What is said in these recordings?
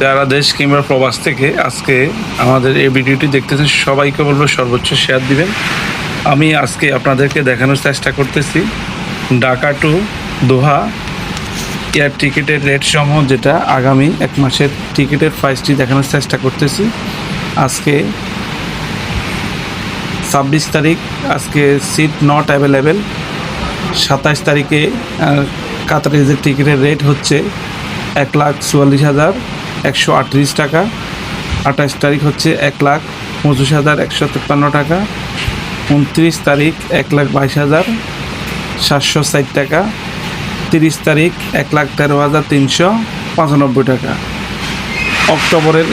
যারা দেশ কিংবা প্রবাস থেকে আজকে আমাদের এই ভিডিওটি দেখতেছেন সবাইকে বলব সর্বোচ্চ শেয়ার দিবেন। আমি আজকে আপনাদেরকে দেখানোর চেষ্টা করতেছি ঢাকা টু দোহা এয়ার টিকিটের রেট সমূহ যেটা আগামী এক মাসের টিকিটের প্রাইসটি দেখানোর চেষ্টা করতেছি। আজকে ছাব্বিশ তারিখ আজকে সিট নট অ্যাভেলেবেল সাতাশ তারিখে আহ, কাতার এজের টিকিটের রেট হচ্ছে এক লাখ চুয়াল্লিশ হাজার একশো আটত্রিশ টাকা। আঠাশ তারিখ হচ্ছে এক লাখ পঁচিশ হাজার একশো তেপ্পান্ন টাকা। উনত্রিশ তারিখ এক লাখ বাইশ হাজার সাতশো ষাট টাকা। তিরিশ তারিখ এক লাখ তেরো হাজার তিনশো পঁচানব্বই টাকা। অক্টোবরের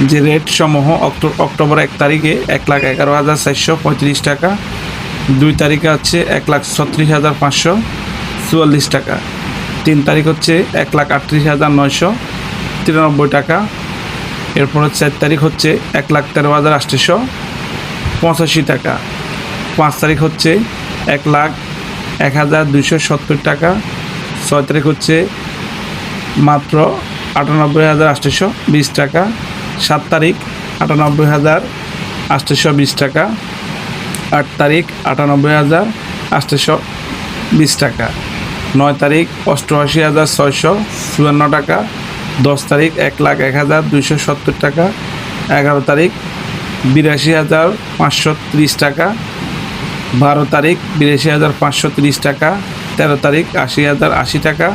যে রেট সমূহ, অক্টো- অক্টোবর এক তারিখে এক লাখ এগারো হাজার চারশো পঁয়ত্রিশ টাকা। দুই তারিখে হচ্ছে এক লাখ ছত্রিশ হাজার পাঁচশো চুয়াল্লিশ টাকা। তিন তারিখ হচ্ছে এক লাখ আটত্রিশ হাজার নয়শো তিরানব্বই টাকা। এরপরে চার তারিখ হচ্ছে এক লাখ তেরো হাজার আটশোশো পঁচাশি টাকা। পাঁচ তারিখ হচ্ছে এক লাখ এক হাজার দুশো সত্তর টাকা। ছয় তারিখ হচ্ছে মাত্র আটানব্বই হাজার আটশোশো বিশ টাকা। সাত তারিখ আটানব্বই হাজার আটশোশো বিশ টাকা। আট তারিখ আটানব্বই হাজার আটশোশো বিশ টাকা। নয় তারিখ অষ্টআশি হাজার ছয়শো চুয়ান্ন টাকা। দশ তারিখ এক লাখ এক হাজার দুইশো সত্তর টাকা, এগারো তারিখ বিরাশি হাজার পাঁচশো ত্রিশ টাকা, বারো তারিখ বিরাশি হাজার পাঁচশো ত্রিশ টাকা, তেরো তারিখ আশি হাজার আশি টাকা,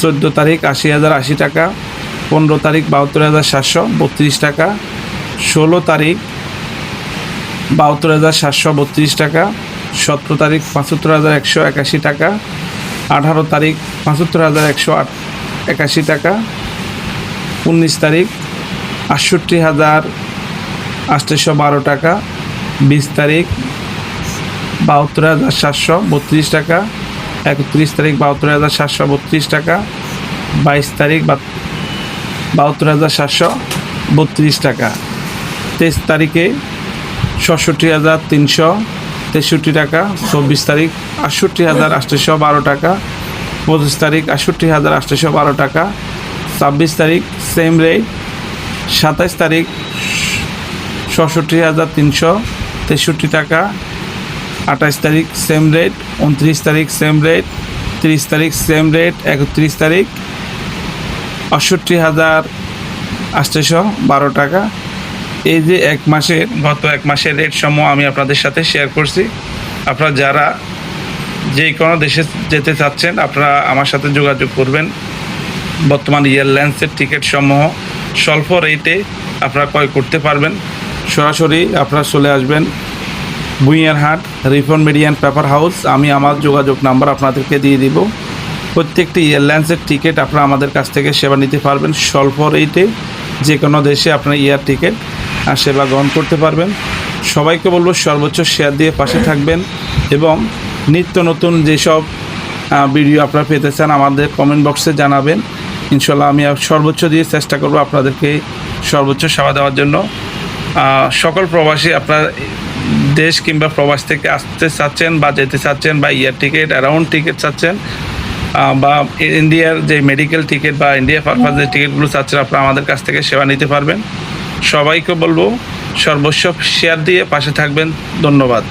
চোদ্দ তারিখ আশি হাজার আশি টাকা, পনেরো তারিখ বাহাত্তর হাজার সাতশো বত্রিশ টাকা, ষোলো তারিখ বাহাত্তর হাজার সাতশো বত্রিশ টাকা, সতেরো তারিখ পঁচাত্তর হাজার একশো একাশি টাকা, আঠারো তারিখ পঁচাত্তর হাজার একশো আট একাশি টাকা। উনিশ তারিখ, আটষট্টি হাজার আটশোশো বারো টাকা। বিশ তারিখ, বাহাত্তর হাজার সাতশো বত্রিশ টাকা। একত্রিশ তারিখ, বাহাত্তর হাজার সাতশো বত্রিশ টাকা। বাইশ তারিখ বাহাত্তর হাজার সাতশো বত্রিশ টাকা। তেইশ তারিখে ছষট্টি হাজার তিনশো তেষট্টি টাকা। চব্বিশ তারিখ, আটষট্টি হাজার আটশোশো বারো টাকা। পঁচিশ তারিখ আটষট্টি হাজার আটশোশো বারো টাকা। ছাব্বিশ তারিখ সেম রেট সাতাইশ তারিখ ছষট্টি হাজার তিনশো তেষট্টি টাকা। আঠাশ তারিখ সেম রেট উনত্রিশ তারিখ সেম রেট তিরিশ তারিখ সেম রেট একত্রিশ তারিখ আটষট্টি হাজার আটশোশো বারো টাকা। এই যে এক মাসের, গত এক মাসের রেট সমূহ আমি আপনাদের সাথে শেয়ার করছি। আপনারা যারা যে কোনো দেশে যেতে চাচ্ছেন, আপনারা আমার সাথে যোগাযোগ করবেন। বর্তমান এয়ারলাইন্সের টিকিট সমূহ স্বল্প রেটে আপনারা ক্রয় করতে পারবেন। সরাসরি আপনারা চলে আসবেন Buiyarhat Rifon median paper house. আমি আমার যোগাযোগ নাম্বার আপনাদেরকে দিয়ে দিব। প্রত্যেকটি এয়ারলাইন্সের টিকিট আপনারা আমাদের কাছ থেকে সেবা নিতে পারবেন। স্বল্প রেটে যে কোনো দেশে আপনার এয়ার টিকিট আর সেবা গ্রহণ করতে পারবেন। সবাইকে বলব সর্বোচ্চ শেয়ার দিয়ে পাশে থাকবেন এবং নিত্য নতুন যেসব ভিডিও আপনারা পেতে চান আমাদের কমেন্ট বক্সে জানাবেন। ইনশাল্লাহ আমি সর্বোচ্চ দিয়ে চেষ্টা করব আপনাদেরকে সর্বোচ্চ সেবা দেওয়ার জন্য। সকল প্রবাসী আপনার দেশ কিংবা প্রবাস থেকে আসতে চাচ্ছেন বা যেতে চাচ্ছেন বা ইয়ার টিকিট অ্যারাউন্ড টিকিট চাচ্ছেন বা ইন্ডিয়ার যে মেডিকেল টিকিট বা ইন্ডিয়া পারপাস যে টিকিটগুলো চাচ্ছেন, আপনারা আমাদের কাছ থেকে সেবা নিতে পারবেন। সবাইকে বলব, সর্বস্ব শেয়ার দিয়ে পাশে থাকবেন। ধন্যবাদ।